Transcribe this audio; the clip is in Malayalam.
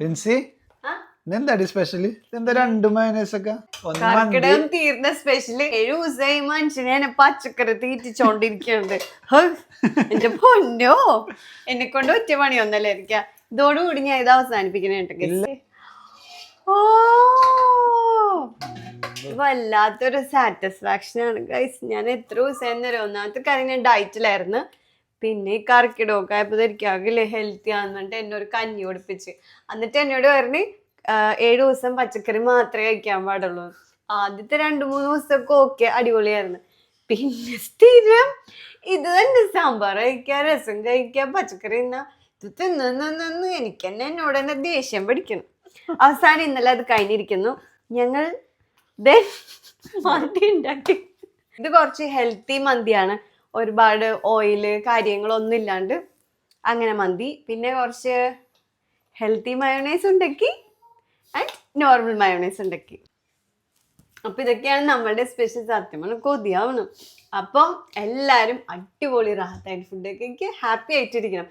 പ്രിൻസി ഇന്നെന്താടി സ്പെഷ്യൽ എന്താ രണ്ട് മയനേസ് ഒക്കെ? കർക്കിടകം തീർന്ന സ്പെഷ്യൽ ഏഴു ദിവസമായി മനുഷ്യനെ എന്നെ പച്ചക്കറി തീറ്റിച്ചോണ്ടിരിക്കുന്നുണ്ട്. എന്റെ പൊന്നോ? എന്നെ കൊണ്ട് ഒറ്റ പണിയൊന്നല്ല ഇരിക്ക. ഇതോടുകൂടി ഞാൻ ഇത് അവസാനിപ്പിക്കണേട്ടോ ഓ! വല്ലാത്തൊരു സാറ്റിസ്ഫാക്ഷൻ ആണ് ഗൈസ് ഞാൻ എത്ര ദിവസം എന്നൊരു ഒന്നാമത്തെ കാര്യം ഞാൻ ഡയറ്റിലായിരുന്നു പിന്നെ ഈ കറക്കിടമൊക്കെ ആയപ്പോൾ ധരിക്കാകില്ലേ ഹെൽത്തി ആണെന്നിട്ട് എന്നെ ഒരു കഞ്ഞി കുടിപ്പിച്ച്. എന്നിട്ട് എന്നോട് പറഞ്ഞ് ഏഴു ദിവസം പച്ചക്കറി മാത്രമേ കഴിക്കാൻ പാടുള്ളൂ. ആദ്യത്തെ രണ്ട് മൂന്ന് ദിവസമൊക്കെ ഓക്കെ അടിപൊളിയായിരുന്നു. പിന്നെ സ്ഥിരം ഇത് തന്നെ സാമ്പാർ കഴിക്കുക രസം കഴിക്കുക പച്ചക്കറി തിന്നാ. ഇത് തിന്ന് എനിക്ക് തന്നെ എന്നോട് തന്നെ ദേഷ്യം പിടിക്കണം അവസാനം ഇന്നലെ അത് കഴിഞ്ഞിരിക്കുന്നു. ഞങ്ങൾ മന്തി ഉണ്ടാക്കി. ഇത് കുറച്ച് ഹെൽത്തി മന്തിയാണ്. ഒരുപാട് ഓയിൽ കാര്യങ്ങളൊന്നും ഇല്ലാണ്ട് അങ്ങനെ മന്തി പിന്നെ കുറച്ച് ഹെൽത്തി മയോണൈസ് ഉണ്ടാക്കി ആൻഡ് നോർമൽ മയോണൈസ് ഉണ്ടാക്കി അപ്പൊ ഇതൊക്കെയാണ് നമ്മളുടെ സ്പെഷ്യൽ സത്യമാണ്. കൊതിയാവണം. അപ്പം എല്ലാവരും അടിപൊളി റാത്തായിട്ട് ഫുഡൊക്കെ എനിക്ക് ഹാപ്പി ആയിട്ടിരിക്കണം.